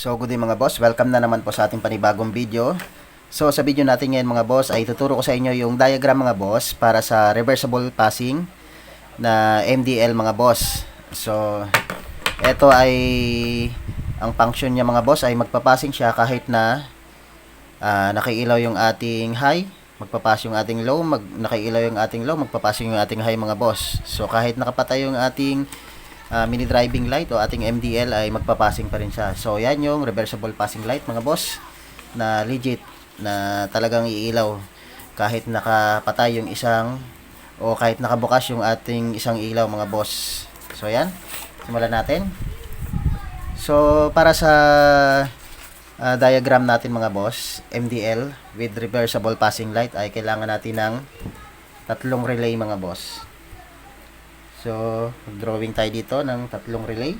So good day mga boss, welcome na naman po sa ating panibagong video. So sa video natin ngayon mga boss ay tuturo ko sa inyo yung diagram mga boss para sa reversible passing na MDL mga boss. So ito ay ang function niya mga boss ay magpapassing siya kahit na ah, nakailaw yung ating high, magpapass yung ating low, mag, nakailaw yung ating low, magpapassing yung ating high mga boss. So kahit nakapatay yung ating ah, mini driving light o ating MDL ay magpapassing pa rin siya. So yan yung reversible passing light mga boss na legit na talagang iilaw kahit nakapatay yung isang o kahit nakabukas yung ating isang ilaw mga boss. So yan, simulan natin. So para sa ah, diagram natin mga boss, MDL with reversible passing light ay kailangan natin ng tatlong relay mga boss. So, drawing tayo dito ng tatlong relay.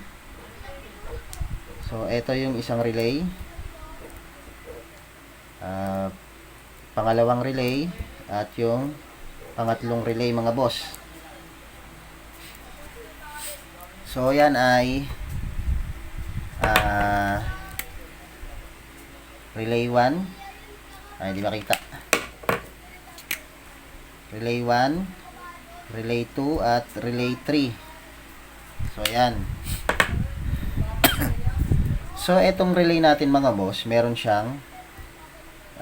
So, ito yung isang relay. Ah, pangalawang relay at yung pangatlong relay mga boss. So, yan ay ah relay 1 ay hindi makita. Relay 1 relay 2 at relay 3 so yan so etong relay natin mga boss meron siyang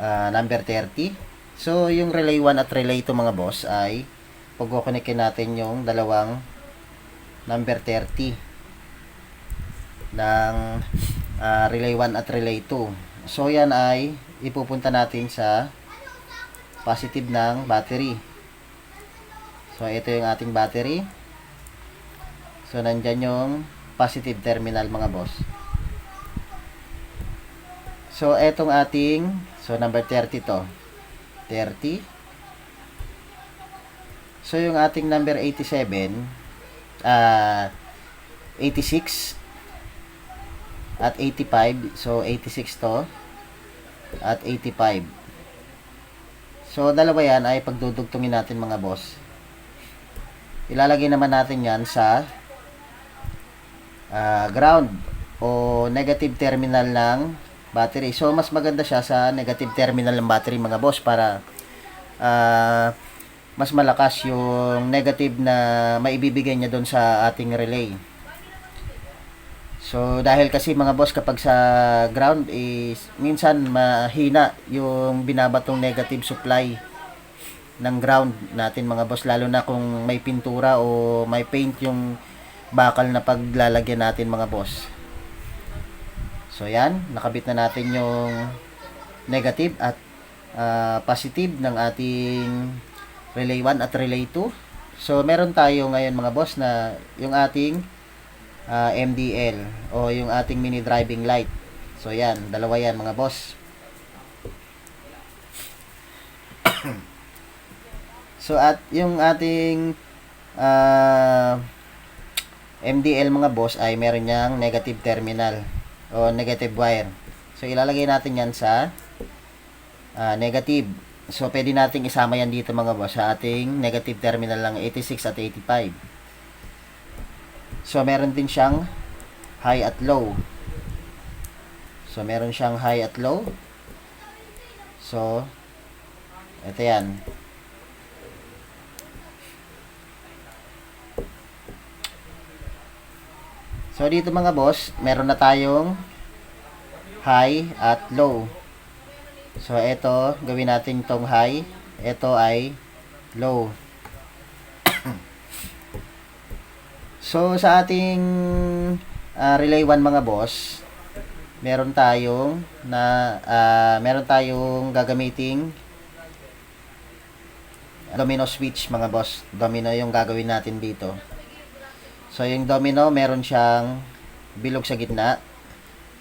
ah, number 30 so yung relay 1 at relay 2 mga boss ay pagkukonikin natin yung dalawang number 30 ng ah, relay 1 at relay 2 so yan ay ipupunta natin sa positive ng battery So, ito yung ating battery. So, nandyan yung positive terminal mga boss. So, etong ating, so number 30 to. 30. So, yung ating number 87, ah 86, at 85. So, 86 to, at 85. So, dalawa yan ay pagdudugtungin natin mga boss ilalagay naman natin yan sa ah, ground o negative terminal ng battery. So, mas maganda siya sa negative terminal ng battery mga boss para ah, mas malakas yung negative na maibibigay niya doon sa ating relay. So, dahil kasi mga boss kapag sa ground is minsan mahina yung binabatong negative supply ng ground natin mga boss. Lalo na kung may pintura o may paint yung bakal na paglalagyan natin mga boss. So yan. Nakabit na natin yung negative at ah, positive ng ating relay 1 at relay 2 so meron tayo ngayon mga boss na yung ating ah, MDL o yung ating mini driving light. So yan. Dalawa yan mga boss So at yung ating ah, MDL mga boss ay meron niyang negative terminal o negative wire. So ilalagay natin yan sa ah, negative. So pwede nating isama yan dito mga boss sa ating negative terminal ng 86 at 85. So meron din siyang high at low. So meron siyang high at low. So ito yan. So dito mga boss, meron na tayong high at low. So ito, gawin natin tong high. Ito ay low. so sa ating ah, relay 1 mga boss, meron tayong na ah, meron tayong gagamiting domino switch mga boss. Domino yung gagawin natin dito. So, yung domino, meron siyang bilog sa gitna.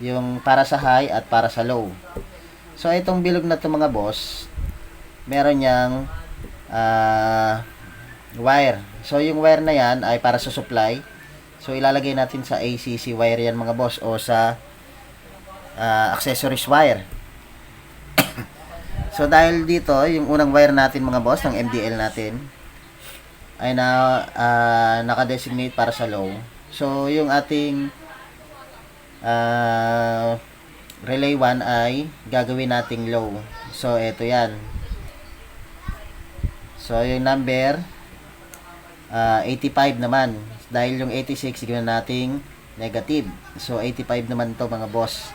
Yung para sa high at para sa low. So, itong bilog na to mga boss, meron niyang ah, wire. So, yung wire na yan ay para sa supply. So, ilalagay natin sa ACC wire yan mga boss o sa ah, accessories wire. so, dahil dito, yung unang wire natin mga boss, ng MDL natin, ay na ah, naka-designate para sa low. So, yung ating ah, relay 1 ay gagawin nating low. So, ito yan. So, yung number ah, 85 naman. Dahil yung 86, gawin nating negative. So, 85 naman to mga boss.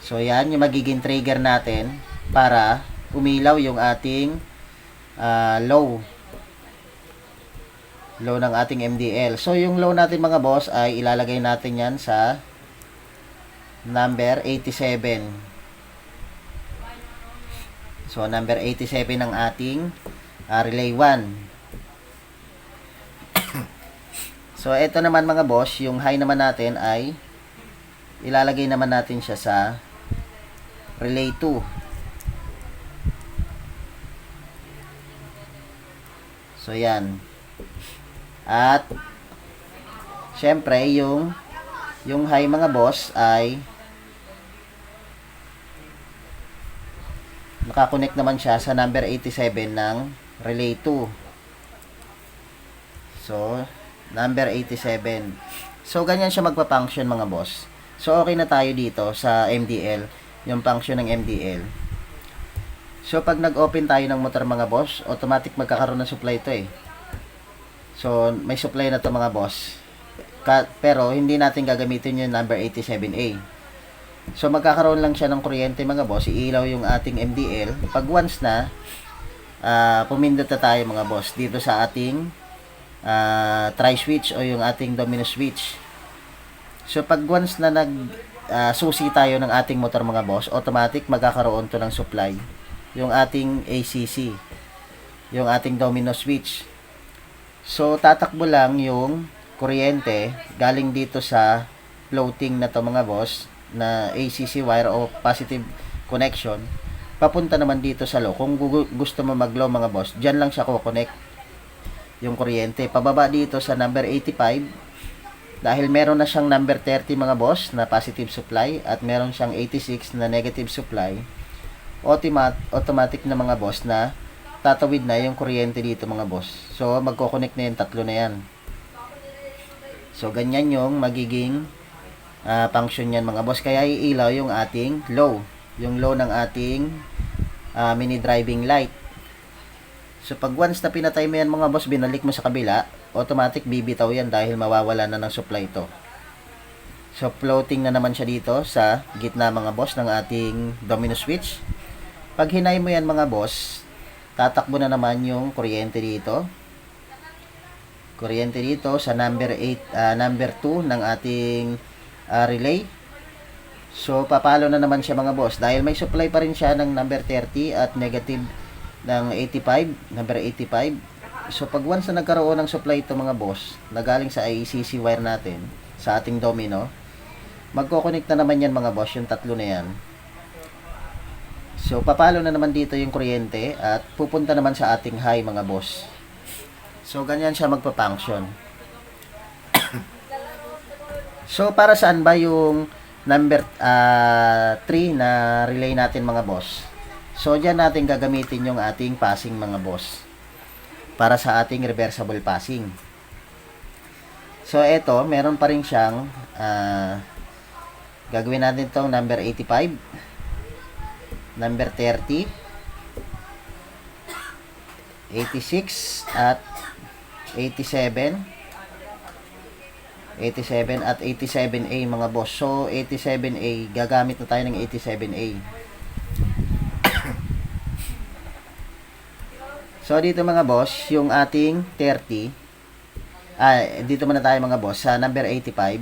So, yan yung magiging trigger natin para umilaw yung ating ah, low. Low ng ating MDL. So, yung low natin mga boss ay ilalagay natin yan sa number 87. So, number 87 ng ating ah, relay 1. so, ito naman mga boss, yung high naman natin ay ilalagay naman natin siya sa relay 2. So, yan. At, syempre, yung yung high mga boss ay nakakonect naman siya sa number 87 ng relay 2. So, number 87. So, ganyan siya magpa-function mga boss. So, okay na tayo dito sa MDL, yung function ng MDL. So, pag nag-open tayo ng motor mga boss, automatic magkakaroon ng supply ito eh. So, may supply na to mga boss. Ka- pero, hindi natin gagamitin yung number 87A. So, magkakaroon lang siya ng kuryente mga boss. Iilaw yung ating MDL. Pag once na, ah, pumindot na tayo mga boss dito sa ating ah, try switch o yung ating domino switch. So, pag once na nag ah, susi tayo ng ating motor mga boss, automatic magkakaroon to ng supply. Yung ating ACC. Yung ating domino switch. So, tatakbo lang yung kuryente galing dito sa floating na to mga boss na ACC wire o positive connection papunta naman dito sa low. Kung gu- gusto mo mag-low mga boss, dyan lang siya ko-connect yung kuryente. Pababa dito sa number 85 dahil meron na siyang number 30 mga boss na positive supply at meron siyang 86 na negative supply automat automatic na mga boss na tatawid na yung kuryente dito mga boss. So magko-connect na yung tatlo na yan. So ganyan yung magiging ah, function yan mga boss. Kaya iilaw yung ating low. Yung low ng ating ah, mini driving light. So pag once na pinatay mo yan mga boss, binalik mo sa kabila, automatic bibitaw yan dahil mawawala na ng supply ito. So floating na naman siya dito sa gitna mga boss ng ating domino switch. Pag hinay mo yan mga boss, tatakbo na naman yung kuryente dito. Kuryente dito sa number 8, ah, number 2 ng ating ah, relay. So papalo na naman siya mga boss dahil may supply pa rin siya ng number 30 at negative ng 85, number 85. So pag once na nagkaroon ng supply ito mga boss, na galing sa IECC wire natin sa ating domino, magko-connect na naman yan mga boss, yung tatlo na yan. So papalo na naman dito yung kuryente at pupunta naman sa ating high mga boss. So ganyan siya magpa-function. so para saan ba yung number 3 na relay natin mga boss? So diyan natin gagamitin yung ating passing mga boss para sa ating reversible passing. So eto, meron pa rin siyang ah, gagawin natin tong number 85 number 30 86 at 87 87 at 87A mga boss. So 87A, gagamit na tayo ng 87A. so dito mga boss, yung ating 30 ah, dito muna tayo mga boss sa number 85.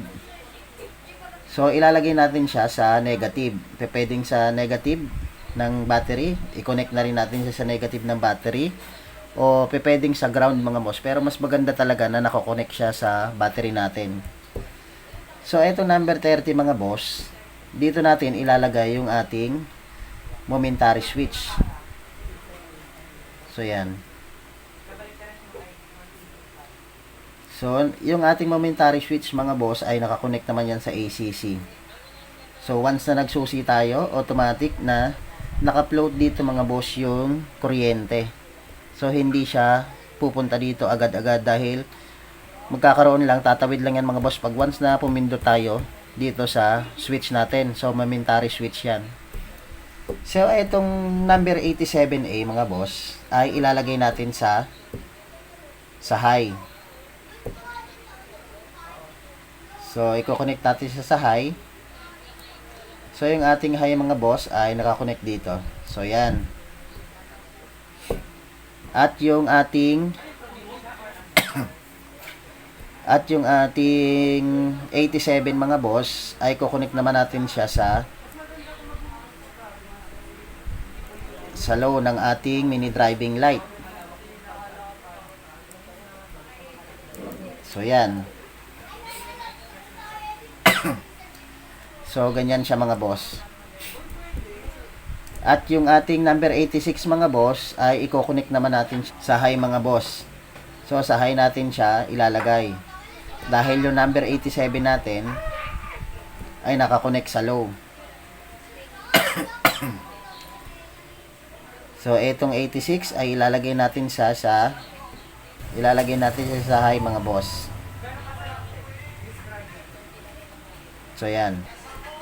So ilalagay natin siya sa negative. Pwedeng sa negative ng battery, i-connect na rin natin siya sa negative ng battery o pwedeng sa ground mga boss. Pero mas maganda talaga na nako-connect siya sa battery natin. So ito number 30 mga boss. Dito natin ilalagay yung ating momentary switch. So yan. So, yung ating momentary switch mga boss ay nakakonect naman yan sa ACC. So, once na nagsusi tayo, automatic na naka-float dito mga boss yung kuryente. So, hindi siya pupunta dito agad-agad dahil magkakaroon lang, tatawid lang yan mga boss. Pag once na pumindot tayo, dito sa switch natin. So, momentary switch yan. So, itong number 87A mga boss, ay ilalagay natin sa sa high. So, i-connect natin siya sa high. So, yung ating high mga boss ay nakakonect dito. So, yan. At yung ating at yung ating 87 mga boss ay kukonek naman natin siya sa sa low ng ating mini driving light. So yan. So ganyan siya mga boss. At yung ating number 86 mga boss ay i-connect naman natin sa high mga boss. So sa high natin siya ilalagay. Dahil yung number 87 natin ay nakakonect sa low. so itong 86 ay ilalagay natin siya sa ilalagay natin siya sa high mga boss. So yan.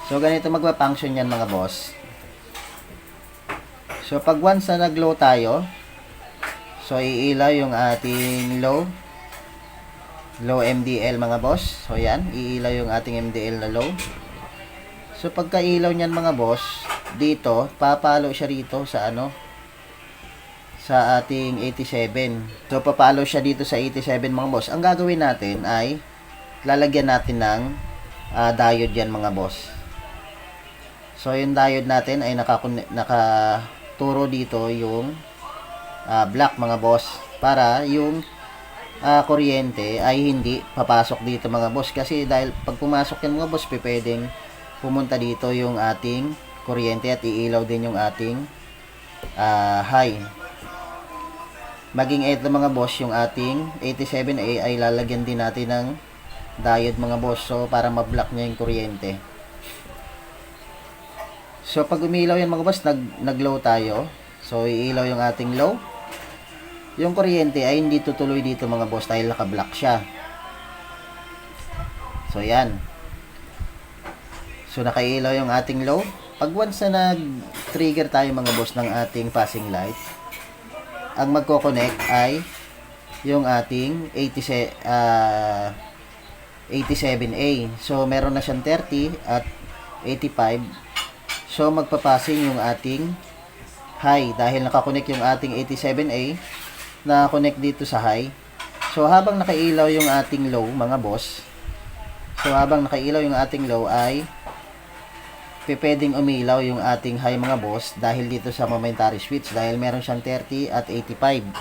So ganito magpa-function yan mga boss. So pag once na nag-low tayo, so iilaw yung ating low low MDL mga boss. So yan, iilaw yung ating MDL na low. So pagka ilaw niyan mga boss, dito papalo siya rito sa ano sa ating 87. So papalo siya dito sa 87 mga boss. Ang gagawin natin ay lalagyan natin ng ah, diode yan mga boss. So yung diode natin ay naka nakaturo dito yung ah, black mga boss. Para yung ah, kuryente ay hindi papasok dito mga boss. Kasi dahil pag pumasok yan mga boss pwedeng pumunta dito yung ating kuryente at iilaw din yung ating ah, high. Maging ito mga boss yung ating 87A ay lalagyan din natin ng diode mga boss. So para ma-block niya yung kuryente so pag umilaw yan mga boss nag, nag-low tayo so iilaw yung ating low yung kuryente ay hindi tutuloy dito mga boss dahil naka-block siya. So yan. So nakailaw yung ating low. Pag once na nag-trigger tayo mga boss ng ating passing light, ang magko-connect ay yung ating 87 ah, 87A. So meron na siyang 30 at 85. So magpapassing yung ating high dahil nakakonect yung ating 87A na connect dito sa high. So habang nakailaw yung ating low mga boss, so habang nakailaw yung ating low ay pwedeng umilaw yung ating high mga boss dahil dito sa momentary switch dahil meron siyang 30 at 85.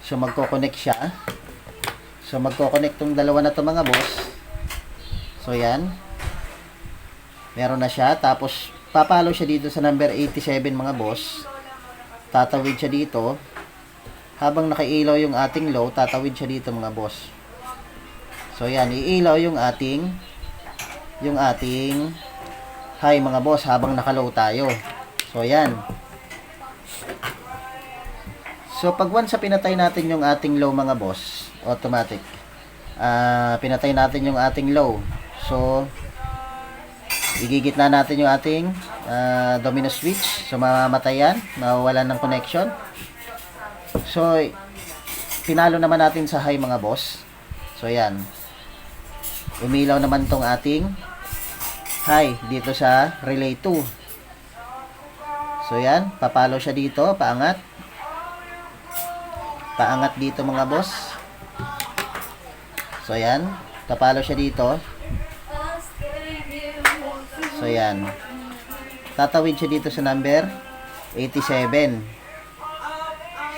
So magko-connect siya. So magko-connect tong dalawa na to mga boss. So yan. Meron na siya tapos papalo siya dito sa number 87 mga boss. Tatawid siya dito habang nakailaw yung ating low, tatawid siya dito mga boss. So yan, iilaw yung ating yung ating high mga boss habang nakalow tayo. So yan. So pag once sa pinatay natin yung ating low mga boss, automatic. Ah, pinatay natin yung ating low. So igigit na natin yung ating ah, domino switch. So mamamatay yan, mawawalan ng connection. So, pinalo naman natin sa high mga boss. So, yan. Umilaw naman tong ating high dito sa relay 2. So, yan. Papalo siya dito. Paangat. Paangat dito mga boss. So, yan. Papalo siya dito. So, yan. Tatawid siya dito sa number 87.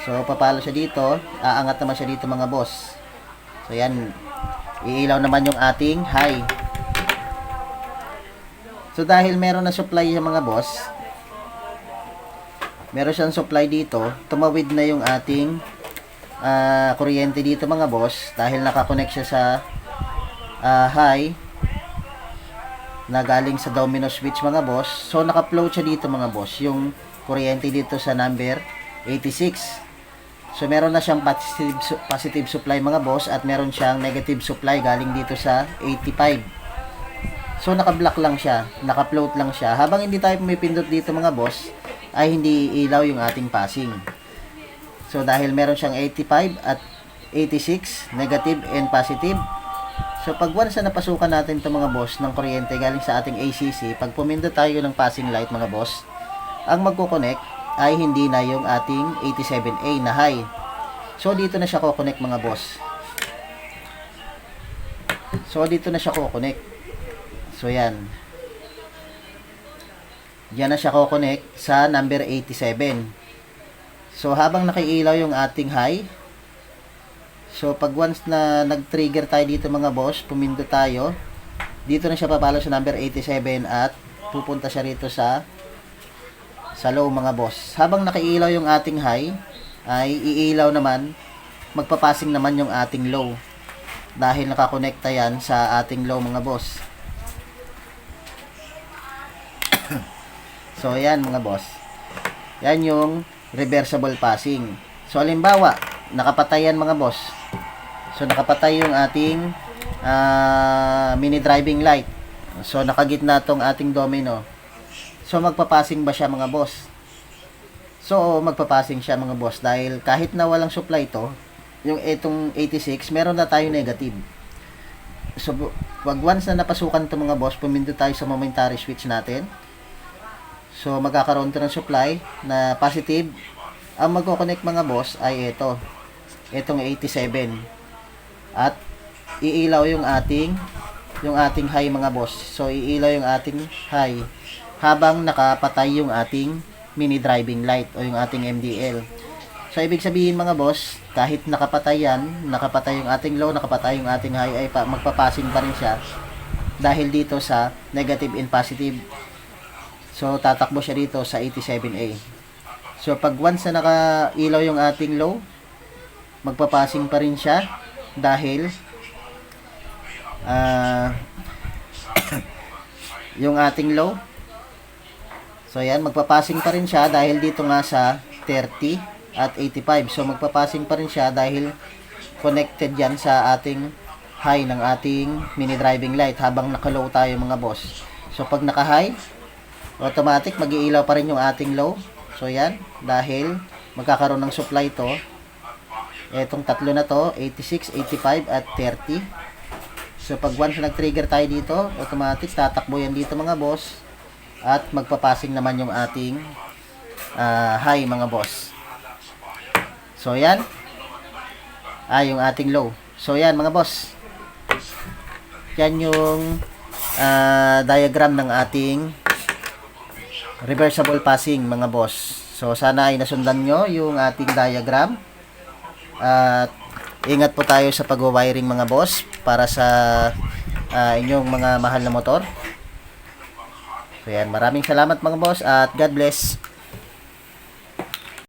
So, papalo siya dito. Aangat naman siya dito mga boss. So, yan. Iilaw naman yung ating high. So, dahil meron na supply yung mga boss, meron siyang supply dito, tumawid na yung ating ah, kuryente dito mga boss dahil nakakonect siya sa ah, high na galing sa domino switch mga boss. So, naka-float siya dito mga boss. Yung kuryente dito sa number 86. So meron na siyang positive, positive supply mga boss at meron siyang negative supply galing dito sa 85. So naka-block lang siya, naka-float lang siya. Habang hindi tayo pumipindot dito mga boss, ay hindi ilaw yung ating passing. So dahil meron siyang 85 at 86, negative and positive. So pag once na napasukan natin itong mga boss ng kuryente galing sa ating ACC, pag pumindot tayo ng passing light mga boss, ang magkoconnect ay hindi na yung ating 87A na high. So dito na siya ko-connect mga boss. So dito na siya ko-connect. So yan. Diyan na siya ko-connect sa number 87. So habang nakiilaw yung ating high, so pag once na nag-trigger tayo dito mga boss, pumindo tayo, dito na siya papalo sa number 87 at pupunta siya rito sa sa low mga boss. Habang nakiilaw yung ating high, ay iilaw naman, magpapasing naman yung ating low. Dahil nakakonekta yan sa ating low mga boss. so, ayan mga boss. Yan yung reversible passing. So, halimbawa, nakapatay yan mga boss. So, nakapatay yung ating ah, mini driving light. So, nakagitna tong ating domino. So, magpapasing ba siya mga boss? So, magpapasing siya mga boss dahil kahit na walang supply to, yung itong 86, meron na tayo negative. So, wag once na napasukan to mga boss, pumindot tayo sa momentary switch natin. So, magkakaroon to ng supply na positive. Ang magkoconnect mga boss ay ito. Itong 87. At iilaw yung ating yung ating high mga boss. So, iilaw yung ating high habang nakapatay yung ating mini driving light o yung ating MDL. So, ibig sabihin mga boss, kahit nakapatay yan, nakapatay yung ating low, nakapatay yung ating high, ay pa, magpapasin pa rin siya dahil dito sa negative and positive. So, tatakbo siya dito sa 87A. So, pag once na nakailaw yung ating low, magpapasing pa rin siya dahil ah yung ating low So yan, magpapasing pa rin siya dahil dito nga sa 30 at 85. So magpapasing pa rin siya dahil connected yan sa ating high ng ating mini driving light habang naka-low tayo mga boss. So pag naka-high, automatic mag-iilaw pa rin yung ating low. So yan, dahil magkakaroon ng supply to. Etong tatlo na to, 86, 85 at 30. So pag once na nag-trigger tayo dito, automatic tatakbo yan dito mga boss at magpapasing naman yung ating ah, high mga boss. So yan. Ah, yung ating low. So yan mga boss. Yan yung ah, diagram ng ating reversible passing mga boss. So sana ay nasundan nyo yung ating diagram. At ingat po tayo sa pag-wiring mga boss para sa ah, inyong mga mahal na motor. So yan, maraming salamat mga boss at God bless.